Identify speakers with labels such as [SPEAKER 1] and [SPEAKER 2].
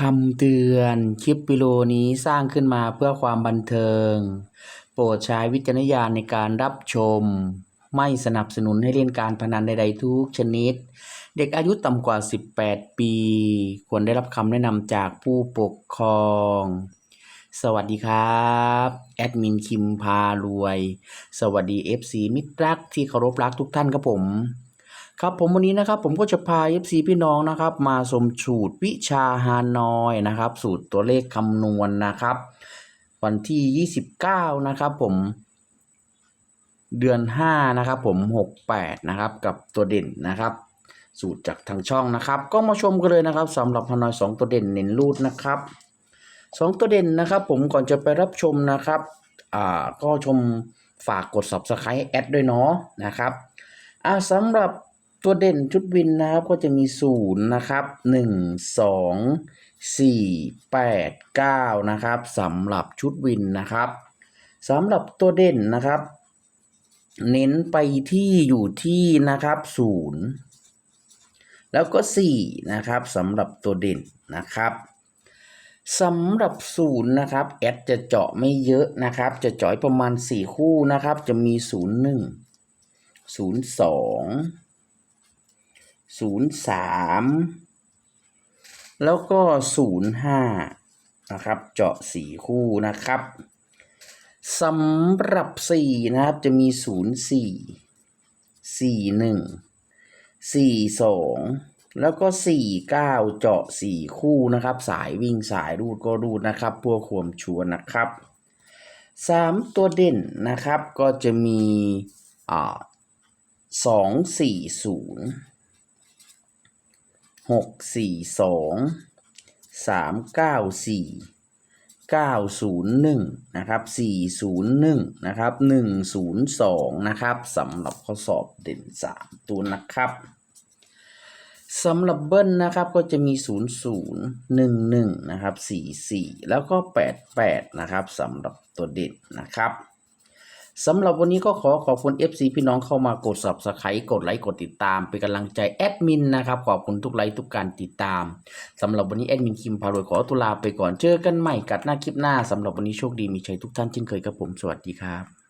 [SPEAKER 1] คำเตือนคลิปวิดีโอนี้สร้างขึ้นมาเพื่อความบันเทิง โปรดใช้วิจารณญาณในการรับชม ไม่สนับสนุนให้เล่นการพนันใดๆทุกชนิด เด็กอายุต่ำกว่า 18 ปี ควรได้รับคำแนะนำจากผู้ปกครอง สวัสดีครับ แอดมินคิมพารวย สวัสดี FC มิตรรักที่เคารพรักทุกท่านครับผม ครับผมวันนี้นะครับผมก็จะพา FC พี่น้องนะครับ มาสมสูตรวิชาฮานอยนะครับ สูตรตัวเลขคำนวณนะครับ วันที่ 29 นะครับผม เดือน 5 นะครับผม 68 นะครับ กับตัวเด่นนะครับ สูตรจากทางช่องนะครับ ก็มาชมกันเลยนะครับสำหรับฮานอย 2 ตัวเด่นเน้นรูดนะครับ 2 ตัวเด่นนะครับ ผมก่อนจะไปรับชมนะครับอ่าก็ชมฝากกด subscribe แอดด้วยเนาะนะครับอ่าสำหรับ ตัวเด่นชุดวินนะครับก็จะมีศูนย์นะครับหนึ่งสองสี่แปดเก้านะครับสำหรับชุดวินนะครับสำหรับตัวเด่นนะครับ เน้นไปที่อยู่ที่นะครับศูนย์แล้วก็สี่นะครับสำหรับตัวเด่นนะครับสำหรับศูนย์นะครับแอดจะเจาะไม่เยอะนะครับ จะเจาะประมาณสี่คู่นะครับ จะมีศูนย์หนึ่งศูนย์สอง ศูนย์สามแล้วก็ศูนย์ห้านะครับ เจาะสี่คู่นะครับสำหรับสี่นะครับจะมีศูนย์สี่สี่หนึ่งสี่สองแล้วก็สี่เก้าเจาะสี่คู่นะครับ สายวิ่งสายรูดก็รูดนะครับ พวกความชัวนะครับสามตัวเด่นนะครับก็จะมีอ่าสองสี่ศูนย์ หกสี่สองสามเก้าสี่เก้าศูนย์หนึ่งนะครับสี่ศูนย์หนึ่งนะครับหนึ่งศูนย์สองนะครับสำหรับข้อสอบเด่นสามตัวนะครับสำหรับเบิ้ลนะครับก็จะมีศูนย์ศูนย์หนึ่งหนึ่งนะครับสี่สี่แล้วก็แปดแปดนะครับสำหรับตัวเด่นนะครับ สำหรับวันนี้ก็ขอขอบคุณ FC พี่น้องเข้ามากด subscribe กดไลค์กดติดตาม เป็นกำลังใจแอดมินนะครับ ขอบคุณทุกไลค์ทุกการติดตามสำหรับวันนี้แอดมินคิมพารวยขอตุลาไปก่อนเจอกันใหม่กัดหน้าคลิปหน้าสำหรับวันนี้โชคดีมีชัยทุกท่านเช่นเคยครับผมสวัสดีครับ